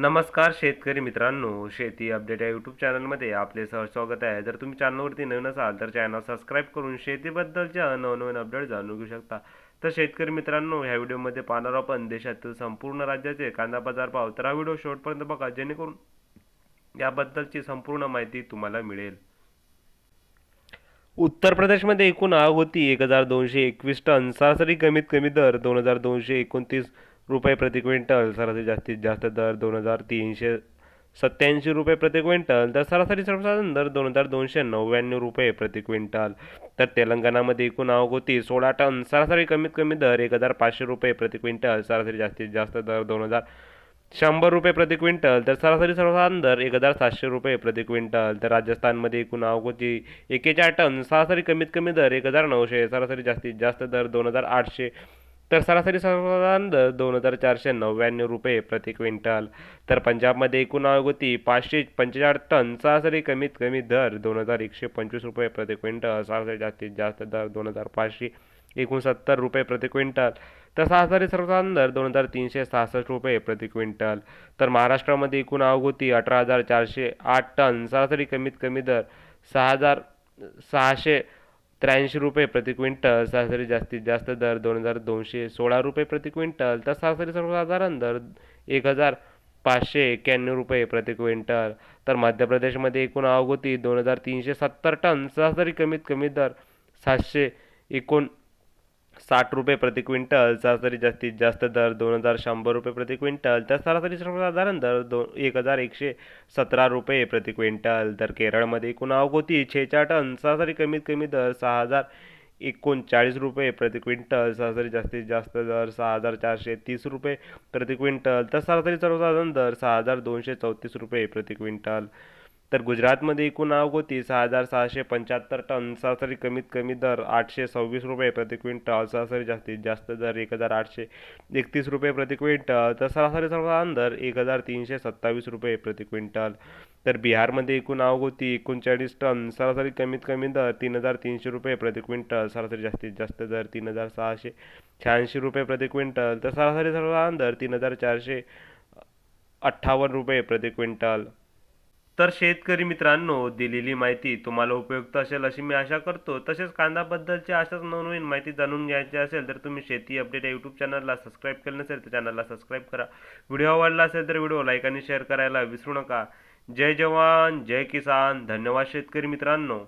नमस्कार शेतकरी मित्रांनो शेती अपडेट या यूट्यूब चॅनलमध्ये आपले सहज स्वागत आहे. जर तुम्ही चॅनलवरती नवीन असाल तर चॅनल सबस्क्राईब करून शेतीबद्दलच्या नवनवीन अपडेट जाणून घेऊ शकता. तर शेतकरी मित्रांनो ह्या व्हिडिओमध्ये पाहणार आपण देशातील संपूर्ण राज्याचे कांदा बाजार भाव तर हा व्हिडिओ शेवटपर्यंत बघा जेणेकरून याबद्दलची संपूर्ण माहिती तुम्हाला मिळेल. उत्तर प्रदेशमध्ये एकूण आग होती एक हजार दोनशे एकवीस टन सरासरी कमीत कमी दर दोन हजार दोनशे एकोणतीस रुपये प्रति क्विंटल सरासरी जास्तीत जास्त दर दोन हजार तीनशे सत्याऐंशी रुपये प्रति क्विंटल तर सरासरी सर्वसाधारण दर दोन हजार दोनशे नव्याण्णव रुपये प्रति क्विंटल. तर तेलंगणामध्ये एकूण आवक होती सोळा टन सरासरी कमीत कमी दर एक हजार पाचशे रुपये प्रति क्विंटल सरासरी जास्तीत जास्त दर दोन हजार शंभर रुपये प्रति क्विंटल तर सरासरी सर्वसाधारण दर एक हजार सातशे रुपये प्रति क्विंटल. तर राजस्थानमध्ये एकूण आवक एकेचाळीस एकेचाळ टन सरासरी कमीत कमी दर एक हजार नऊशे सरासरी जास्तीत जास्त दर दोन हजार आठशे तर सरासरी सर्वसाधारण दर दोन हजार चारशे नव्याण्णव रुपये प्रति क्विंटल. तर पंजाबमध्ये एकूण आवक पाचशे पंचेचाळीस टन सरासरी कमीत कमी दर दोन हजार एकशे पंचवीस रुपये प्रति क्विंटल सरासरी जास्तीत जास्त दर दोन हजार पाचशे एकोणसत्तर रुपये प्रति क्विंटल. तर सरासरी सर्वसाधारण दर दोन हजार तीनशे सहासष्ट रुपये प्रति क्विंटल. तर महाराष्ट्रामध्ये एकूण आवक अठरा हजार चारशे आठ टन सरासरी कमीत कमी दर सहा हजार सहाशे त्र्याऐंशी रुपये प्रति क्विंटल सरासरी जास्तीत जास्त दर दोन हजार दोनशे सोळा रुपये प्रति क्विंटल तर सरासरी सर्वसाधारण दर एक हजार पाचशे एक्क्याण्णव रुपये प्रति क्विंटल. तर मध्य प्रदेशमध्ये एकूण आवक होती दोन हजार तीनशे सत्तर टन सरासरी कमीत कमी दर सातशे एकोण साठ रुपये प्रति क्विंटल सरासरी जास्तीत जास्त दर दोन हजार शंभर रुपये प्रति क्विंटल तर सरासरी सर्वसाधारण दर दोन एक हजार एकशे सतरा रुपये प्रति क्विंटल. तर केरळमध्ये एकूण आवक होती छेचाळ टन सरासरी कमीत कमी दर सहा हजार एकोणचाळीस रुपये प्रति क्विंटल सरासरी जास्तीत जास्त दर सहा हजार चारशे तीस रुपये प्रति क्विंटल तर सरासरी सर्वसाधारण दर सहा हजार दोनशे चौतीस रुपये प्रति क्विंटल. तर गुजरातमध्ये एकूण आवक होती सहा हजार सहाशे पंच्याहत्तर टन. सरासरी कमीत कमी दर आठशे सव्वीस रुपये प्रति क्विंटल. सरासरी जास्तीत जास्त दर एक हजार आठशे एकतीस रुपये प्रति क्विंटल. तर सरासरी सर्वसाधारण दर एक हजार तीनशे सत्तावीस रुपये प्रति क्विंटल. तर बिहारमध्ये एकूण आवक होती एकोणचाळीस टन. सरासरी कमीत कमी दर तीन हजार तीनशे रुपये प्रति क्विंटल. सरासरी जास्तीत जास्त दर तीन हजार सहाशे शहाऐंशी रुपये प्रति क्विंटल. तर सरासरी सर्वसाधारण दर तीन हजार चारशे अठ्ठावन्न रुपये प्रति क्विंटल. तर शेतकरी मित्रांनो दिलेली माहिती तुम्हाला उपयुक्त असेल अशी मी आशा करतो. तसेच कांदाबद्दलची अशाच नवनवीन माहिती जाणून घ्यायची असेल तर तुम्ही शेती अपडेट या यूट्यूब चॅनलला सबस्क्राईब केलं नसेल तर चॅनलला सबस्क्राईब करा. व्हिडिओ आवडला असेल तर व्हिडिओ लाईक आणि शेअर करायला विसरू नका. जय जवान जय किसान. धन्यवाद शेतकरी मित्रांनो.